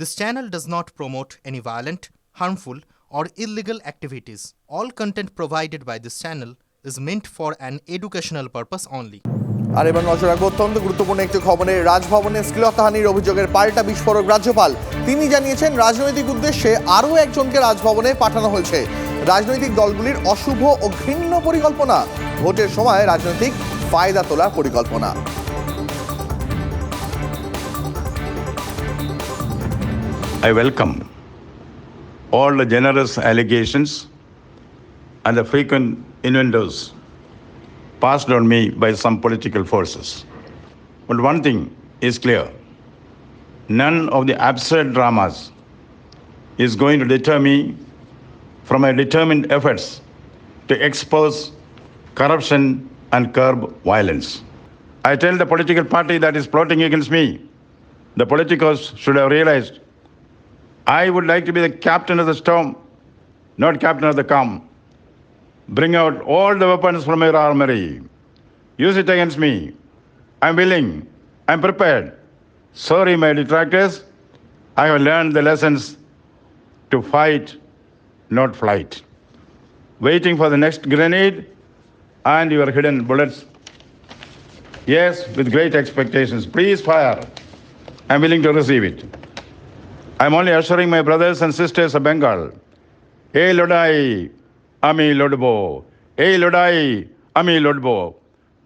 This channel does not promote any violent, harmful, or illegal activities. All content provided by this channel is meant for an educational purpose only. আর এবার নজর রাখব অত্যন্ত গুরুত্বপূর্ণ একটি খবরে। রাজভবনে শ্লীলতাহানির অভিযোগের পাল্টা বিস্ফোরক রাজ্যপাল। তিনি জানিয়েছেন রাজনৈতিক উদ্দেশ্যে আরও একজনকে রাজভবনে পাঠানো হয়েছে। রাজনৈতিক দলগুলির অশুভ ও ঘৃণ্য পরিকল্পনা। ভোটের সময় রাজনৈতিক ফায়দা তোলার পরিকল্পনা। I welcome all the generous allegations and the frequent innuendos passed on me by some political forces. But one thing is clear none of the absurd dramas is going to deter me from my determined efforts to expose corruption and curb violence. I tell the political party that is plotting against me, the politicos should have realized I would like to be the captain of the storm, not captain of the calm. Bring out all the weapons from your armory. Use it against me. I'm willing. I'm prepared. Sorry, my detractors. I have learned the lessons to fight, not flight. Waiting for the next grenade and your hidden bullets. Yes, with great expectations. Please fire. I'm willing to receive it. I'm only assuring my brothers and sisters of Bengal. Hey Lodai, Ami Lodbo. Hey Lodai, Ami Lodbo.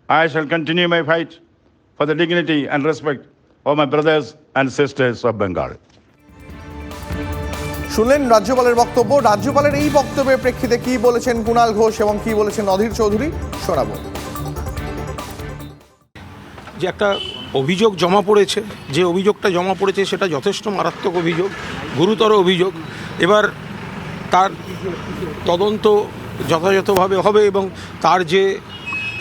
I shall continue my fight for the dignity and respect of my brothers and sisters of Bengal. শুনলেন রাজ্যপালের বক্তব্য রাজ্যপালের এই বক্তব্যের প্রেক্ষিতে কি বলেছেন কুণাল ঘোষ এবং কি বলেছেন অধীর চৌধুরী শোনাবো যে একটা অভিযোগ জমা পড়েছে, যে অভিযোগটা জমা পড়েছে সেটা যথেষ্ট মারাত্মক অভিযোগ, গুরুতর অভিযোগ। এবার তার তদন্ত যথাযথভাবে হবে এবং তার যে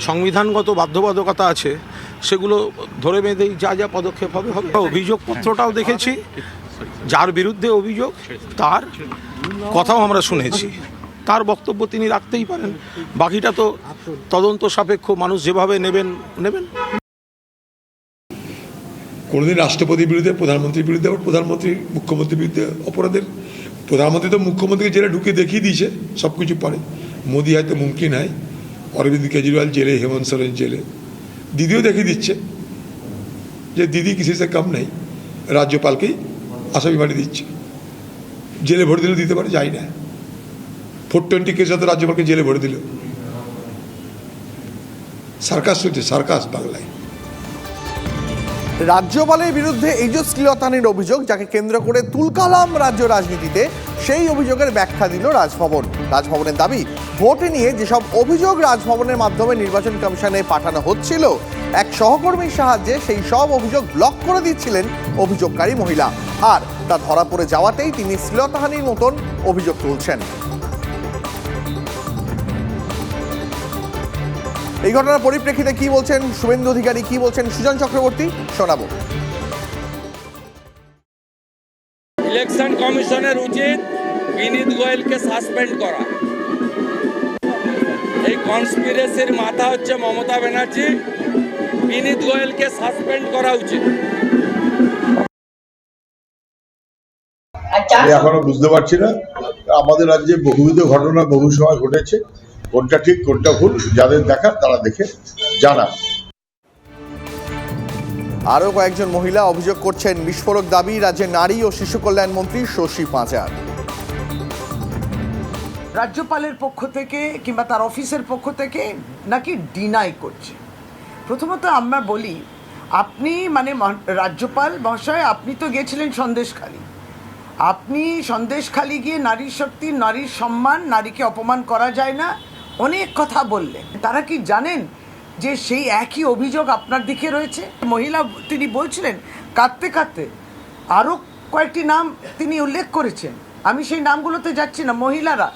সংবিধানগত বাধ্যবাধকতা আছে, সেগুলো ধরে বেঁধেই যা যা পদক্ষেপ হবে হবে। অভিযোগপত্রটাও দেখেছি, যার বিরুদ্ধে অভিযোগ, তার কথাও আমরা শুনেছি। তার বক্তব্য তিনি রাখতেই পারেন। বাকিটা তো তদন্ত সাপেক্ষ মানুষ যেভাবে নেবেন নেবেন। কোনোদিন রাষ্ট্রপতির বিরুদ্ধে, প্রধানমন্ত্রীর বিরুদ্ধে, আবার প্রধানমন্ত্রী মুখ্যমন্ত্রীর বিরুদ্ধে অপরাধের, প্রধানমন্ত্রী তো মুখ্যমন্ত্রীকে জেলে ঢুকে দেখিয়ে দিয়েছে, সব কিছু পারে। মোদি হয়তো মুমকিন হয়, অরবিন্দ কেজরিওয়াল জেলে, হেমন্ত সোরেন জেলে। দিদিও দেখিয়ে দিচ্ছে যে দিদি কিসি সে কম নেই, রাজ্যপালকেই আসামি বাড়ি দিচ্ছে। জেলে ভরে দিলেও দিতে পারে, যাই না। ফোর টোয়েন্টি কেস তো রাজ্যপালকে জেলে ভরে দিল। সার্কাস চলছে সার্কাস বাংলায়। রাজ্যপালের বিরুদ্ধে এই যে শ্লীলতাহানির অভিযোগ, যাকে কেন্দ্র করে তুলকালাম রাজ্য রাজনীতিতে, সেই অভিযোগের ব্যাখ্যা দিল রাজভবন। রাজভবনের দাবি, ভোটে নিয়ে যেসব অভিযোগ রাজভবনের মাধ্যমে নির্বাচন কমিশনে পাঠানো হচ্ছিল, এক সহকর্মীর সাহায্যে সেই সব অভিযোগ ব্লক করে দিচ্ছিলেন অভিযোগকারী মহিলা। আর তা ধরা পড়ে যাওয়াতেই তিনি শ্লীলতাহানির মতন অভিযোগ তুলছেন। এই ঘটনার পরিপ্রেক্ষিতে কি বলছেন শুভেন্দু অধিকারী কি বলছেন সুজন চক্রবর্তী শোনাবো। ইলেকশন কমিশনের উচিত বিনীত গোয়েলকে সাসপেন্ড করা। এই কনস্পিরেসির মাথা হচ্ছে মমতা ব্যানার্জি বিনীত গোয়েলকে সাসপেন্ড করা উচিত। আমি এখনও বুঝতে পারছি না। আমাদের রাজ্যে বহুবিধ ঘটনা বহু সময় ঘটেছে। কোনটা ঠিক কোনটা ভুল যাদের দেখার তারা দেখে জানা আরও কয়েকজন মহিলা অভিযোগ করছেন বিস্ফোরক দাবি রাজ্যের নারী ও শিশু কল্যাণ মন্ত্রী শশী পাঁচার রাজ্যপালের পক্ষ থেকে কিংবা তার অফিসের পক্ষ থেকে নাকি ডিনাই করছে। প্রথমত আমরা বলি আপনি মানে রাজ্যপাল মহাশয় আপনি তো গেছিলেন সন্দেশখালী। আপনি সন্দেশখালী গিয়ে নারীর শক্তি নারীর সম্মান নারীকে অপমান করা যায় না। অনেক কথা বললেন। তারা কি জানেন যে সেই একই অভিযোগ আপনার দিকে রয়েছে? মহিলা, তিনি বলছিলেন, কাঁদতে কাঁদতে আরও কয়েকটি নাম তিনি উল্লেখ করেছেন। আমি সেই নামগুলোতে যাচ্ছি না। মহিলারা,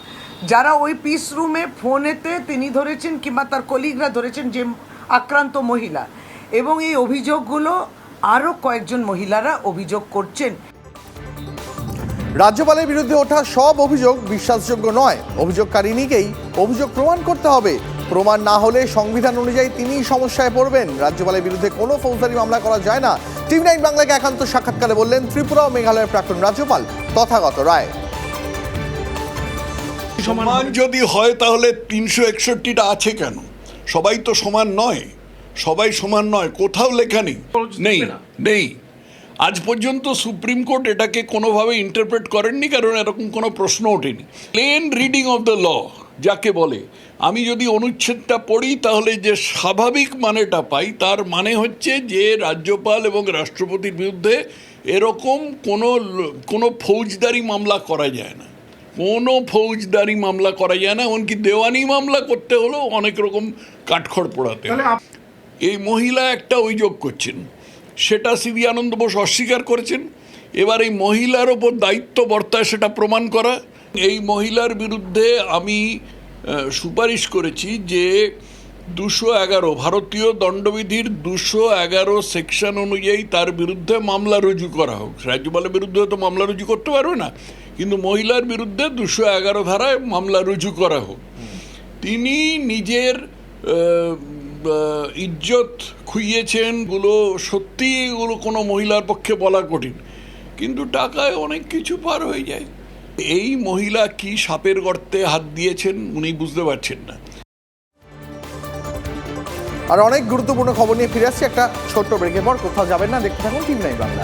যারা ওই পিস রুমে ফোনেতে তিনি ধরেছেন কিংবা তার কলিগরা ধরেছেন যে আক্রান্ত মহিলা এবং এই অভিযোগগুলো আরও কয়েকজন মহিলারা অভিযোগ করছেন। রাজ্যপালের বিরুদ্ধে ওঠা সব অভিযোগ বিশ্বাসযোগ্য নয়। অভিযোগকারিনীকেই অভিযোগ প্রমাণ করতে হবে। প্রমাণ না হলে সংবিধান অনুযায়ী তিনিই সমস্যায় পড়বেন। রাজ্যপালের বিরুদ্ধে কোনো ফৌজদারি মামলা করা যায় না। টিভি নাইন বাংলাকে একান্ত সাক্ষাৎকারে বললেন ত্রিপুরা ও মেঘালয়ের প্রাক্তন রাজ্যপাল তথাগত রায়। সমান যদি হয় তাহলে তিনশো একষট্টিটা আছে কেন? সবাই তো সমান নয়। সবাই সমান নয়। কোথাও লেখা নেই। নেই নেই। আজ পর্যন্ত সুপ্রিম কোর্ট এটাকে কোনোভাবে ইন্টারপ্রেট করেননি কারণ এরকম কোনো প্রশ্ন ওঠেনি। Plain reading of the law যাকে বলে আমি যদি অনুচ্ছেদটা পড়ি তাহলে যে স্বাভাবিক মানেটা পাই তার মানে হচ্ছে যে রাজ্যপাল এবং রাষ্ট্রপতির বিরুদ্ধে এরকম কোনো কোনো ফৌজদারি মামলা করা যায় না। কোনো ফৌজদারি মামলা করা যায় না এমনকি দেওয়ানি মামলা করতে হলেও অনেক রকম কাঠখড় পোড়াতে এই মহিলা একটা অভিযোগ করছেন সেটা সিবি আনন্দ বোস অস্বীকার করেছেন। এবার এই মহিলার ওপর দায়িত্ব বর্তায় সেটা প্রমাণ করা। এই মহিলার বিরুদ্ধে আমি সুপারিশ করেছি যে দুশো এগারো ভারতীয় দণ্ডবিধির দুশো এগারো সেকশন অনুযায়ী তার বিরুদ্ধে মামলা রুজু করা হোক। রাজ্যপালের বিরুদ্ধে তো মামলা রুজু করতে পারবে না কিন্তু মহিলার বিরুদ্ধে দুশো এগারো ধারায় মামলা রুজু করা হোক। তিনি নিজের ইজ্জত খুইয়েছেনগুলো সত্যি এগুলো কোনো মহিলার পক্ষে বলা কঠিন। কিন্তু টাকায় অনেক কিছু পার হয়ে যায়। এই মহিলা কি সাপের গর্তে হাত দিয়েছেন উনি বুঝতে পারছেন না। আর অনেক গুরুত্বপূর্ণ খবর নিয়ে ফিরে আসছি একটা ছোট্ট ব্রেকের পর। কোথাও যাবেন না, দেখতে থাকুন টিভি নাই বাংলা।